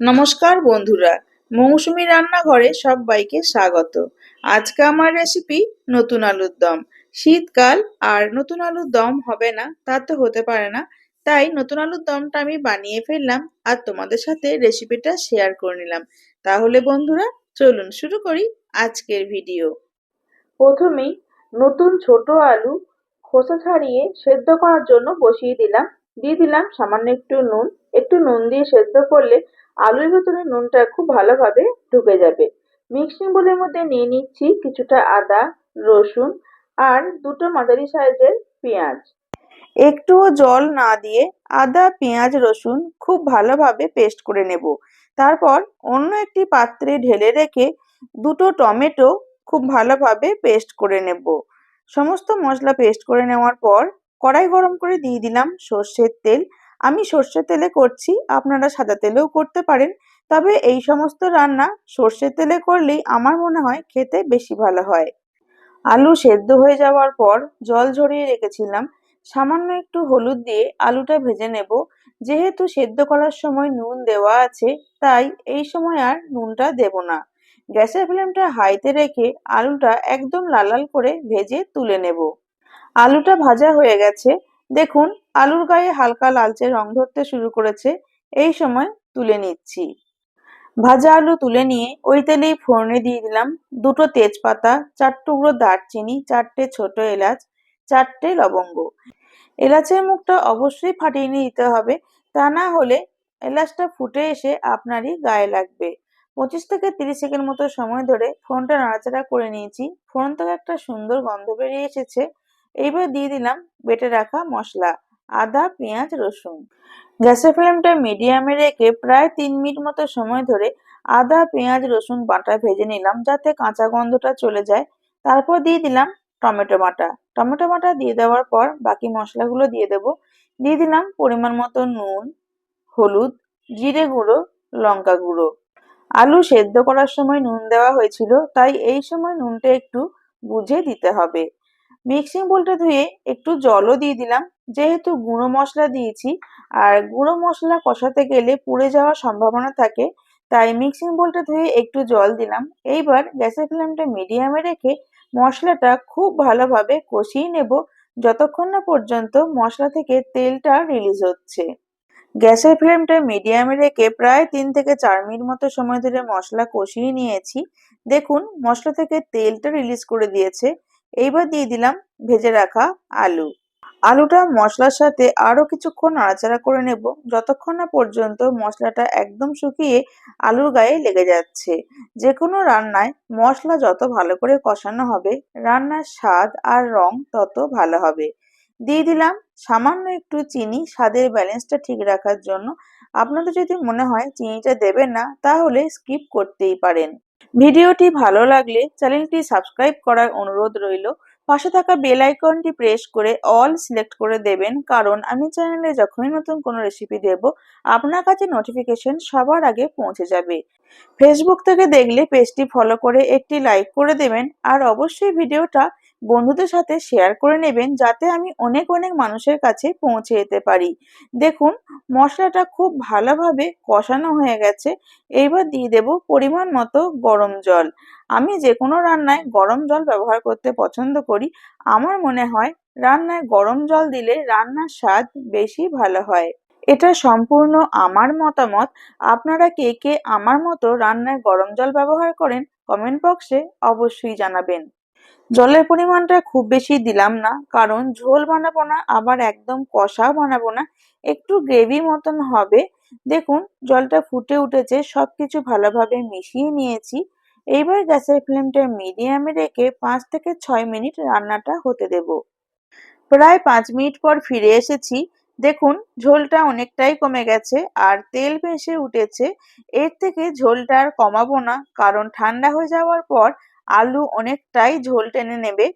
নমস্কার বন্ধুরা, মৌসুমি রান্নাঘরে সবাইকে স্বাগত। আজকে আমার রেসিপি নতুন আলুর দম। শীতকাল আর নতুন আলুর দম হবে না, তা তো হতে পারে না। তাই নতুন আলুর দমটা আমি বানিয়ে ফেললাম আর তোমাদের সাথে রেসিপিটা শেয়ার করে নিলাম। তাহলে বন্ধুরা, চলুন শুরু করি আজকের ভিডিও প্রথমেই নতুন ছোট আলু খোসা ছাড়িয়ে সেদ্ধ করার জন্য বসিয়ে দিলাম। দিয়ে দিলাম সামান্য একটু নুন। একটু নুন দিয়ে সেদ্ধ করলে আলুর ভেতরে নুনটা খুব ভালোভাবে ঢুকে যাবে। মিক্সিং বোলের মধ্যে নিয়ে নিচ্ছি কিছুটা আদা, রসুন আর দুটো মাঝারি সাইজের পেঁয়াজ। একটুও জল না দিয়ে আদা, পেঁয়াজ, রসুন খুব ভালোভাবে পেস্ট করে নেব। তারপর অন্য একটি পাত্রে ঢেলে রেখে দুটো টমেটো খুব ভালোভাবে পেস্ট করে নেব। সমস্ত মশলা পেস্ট করে নেওয়ার পর কড়াই গরম করে দিয়ে দিলাম সর্ষের তেল। আমি সর্ষের তেলে করছি, আপনারা সাদা তেলেও করতে পারেন। তবে এই সমস্ত রান্না সর্ষের তেলে করলেই আমার মনে হয় খেতে বেশি ভালো হয়। আলু সেদ্ধ হয়ে যাওয়ার পর জল ঝরিয়ে রেখেছিলাম। সামান্য একটু হলুদ দিয়ে আলুটা ভেজে নেব। যেহেতু সেদ্ধ করার সময় নুন দেওয়া আছে, তাই এই সময় আর নুনটা দেব না। গ্যাসের ফ্লেমটা হাইতে রেখে আলুটা একদম লাল লাল করে ভেজে তুলে নেব। আলুটা ভাজা হয়ে গেছে। দেখুন আলুর গায়ে হালকা লালচে রং ধরতে শুরু করেছে। এই সময় তুলে নিচ্ছি। ভাজা আলু তুলে নিয়ে ওই তেলেই ফোড়নে দিয়ে দিলাম দুটো তেজপাতা, চার টুকরো দারচিনি, চারটে ছোট এলাচ, চারটে লবঙ্গ। এলাচের মুখটা অবশ্যই ফাটিয়ে নিয়ে দিতে হবে, তা না হলে এলাচটা ফুটে এসে আপনারই গায়ে লাগবে। পঁচিশ থেকে তিরিশ সেকেন্ড মতো সময় ধরে ফোনটা নাড়াচাড়া করে নিয়েছি। ফোন থেকে একটা সুন্দর গন্ধ বেরিয়ে এসেছে। এইবার দিয়ে দিলাম বেটে রাখা মশলা। আদা, পেঁয়াজ, রসুন। গ্যাসের ফ্লেমটা মিডিয়ামে রেখে প্রায় তিন মিনিট মতো সময় ধরে আদা, পেঁয়াজ, রসুন বাটা ভেজে নিলাম যাতে কাঁচা গন্ধটা চলে যায়। তারপর দিয়ে দিলাম টমেটো বাটা। টমেটো বাটা দিয়ে দেওয়ার পর বাকি মশলাগুলো দিয়ে দেব। দিয়ে দিলাম পরিমাণ মতো নুন, হলুদ, জিরে গুঁড়ো, লঙ্কা গুঁড়ো। আলু সেদ্ধ করার সময় নুন দেওয়া হয়েছিল, তাই এই সময় নুনটা একটু বুঝে দিতে হবে। মিক্সিং বোলটা ধুয়ে একটু জলও দিয়ে দিলাম। যেহেতু গুঁড়ো মশলা দিয়েছি, আর গুঁড়ো মশলা কষাতে গেলে পুড়ে যাওয়ার সম্ভাবনা থাকে, তাই মিক্সিং বোলটা ধুয়ে একটু জল দিলাম। এইবার গ্যাসের ফ্লেমটা মিডিয়ামে রেখে মশলাটা খুব ভালোভাবে কষিয়ে নেব, যতক্ষণ না পর্যন্ত মশলা থেকে তেলটা রিলিজ হচ্ছে। গ্যাসের ফ্লেমটা মিডিয়ামে রেখে প্রায় তিন থেকে চার মিনিট মতো সময় ধরে মশলা কষিয়ে নিয়েছি। দেখুন, মশলা থেকে তেলটা রিলিজ করে দিয়েছে। এইবার দিয়ে দিলাম ভেজে রাখা আলু। আলুটা মশলার সাথে আরও কিছুক্ষণ নাড়াচাড়া করে নেব। যতক্ষণ না পর্যন্ত মশলাটা একদম শুকিয়ে আলুর গায়ে লেগে যাচ্ছে। যে কোনো রান্নায় মশলা যত ভালো করে কষানো হবে, রান্নার স্বাদ আর রং তত ভালো হবে। দিয়ে দিলাম সামান্য একটু চিনি। স্বাদের ব্যালেন্সটা ঠিক রাখার জন্য আপনাদের যদি মনে হয় চিনিটা দেবেন না, তাহলে স্কিপ করতেই পারেন। ভিডিওটি ভালো লাগলে চ্যানেলটি সাবস্ক্রাইব করার অনুরোধ রইল। পাশে থাকা বেল আইকনটি প্রেস করে অল সিলেক্ট করে দেবেন। কারণ আমি চ্যানেলে যখনই নতুন কোনো রেসিপি দেব, আপনার কাছে নোটিফিকেশন সবার আগে পৌঁছে যাবে। ফেসবুক থেকে দেখলে পেজটি ফলো করে একটি লাইক করে দেবেন। আর অবশ্যই ভিডিওটা বন্ধুদের সাথে শেয়ার করে নেবেন যাতে আমি অনেক অনেক মানুষের কাছে পৌঁছে যেতে পারি। দেখুন, মশলাটা খুব ভালোভাবে কষানো হয়ে গেছে। এইবার দিয়ে দেব পরিমাণ মতো গরম জল। আমি যে কোনো রান্নায় গরম জল ব্যবহার করতে পছন্দ করি। আমার মনে হয় রান্নায় গরম জল দিলে রান্নার স্বাদ বেশি ভালো হয়। এটা সম্পূর্ণ আমার মতামত। আপনারা কে কে আমার মতো রান্নায় গরম জল ব্যবহার করেন কমেন্ট বক্সে অবশ্যই জানাবেন। জলের পরিমাণটা খুব বেশি দিলাম না, কারণ ঝোল বানাবো না, আবার একদম কষাও বানাবো না, একটু গ্রেভি মতন হবে। দেখুন, জলটা ফুটে উঠেছে, সবকিছু ভালোভাবে মিশিয়ে নিয়েছি। এইবার গ্যাসের ফ্লেমটা মিডিয়ামে রেখে পাঁচ থেকে ছয় মিনিট রান্নাটা হতে দেব। প্রায় পাঁচ মিনিট পর ফিরে এসেছি। দেখুন, ঝোলটা অনেকটাই কমে গেছে, আর তেল ভেসে উঠেছে। এর থেকে ঝোলটা আর কমাবো না, কারণ ঠান্ডা হয়ে যাওয়ার পর আলু অনেকটাই ঝোল টেনে নেবে।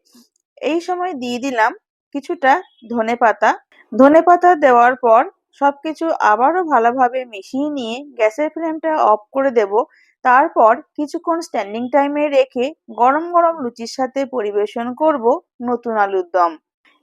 এই সময় দিয়ে দিলাম কিছুটা ধনে পাতা। ধনে পাতা দেওয়ার পর সবকিছু আবারও ভালোভাবে মিশিয়ে নিয়ে গ্যাসের ফ্লেমটা অফ করে দেব। তারপর কিছুক্ষণ স্ট্যান্ডিং টাইমে রেখে গরম গরম লুচির সাথে পরিবেশন করব নতুন আলুর দম।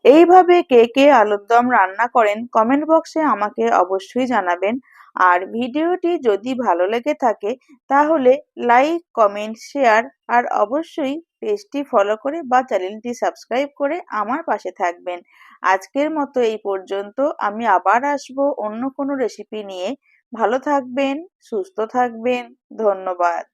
এইভাবে কে কে আলুর দম রান্না করেন কমেন্ট বক্সে আমাকে অবশ্যই জানাবেন। আর ভিডিওটি যদি ভালো লেগে থাকে, তাহলে লাইক, কমেন্ট, শেয়ার আর অবশ্যই পেজটি ফলো করে বা চ্যানেলটি সাবস্ক্রাইব করে আমার পাশে থাকবেন। আজকের মতো এই পর্যন্ত। আমি আবার আসব অন্য কোনো রেসিপি নিয়ে। ভালো থাকবেন, সুস্থ থাকবেন। ধন্যবাদ।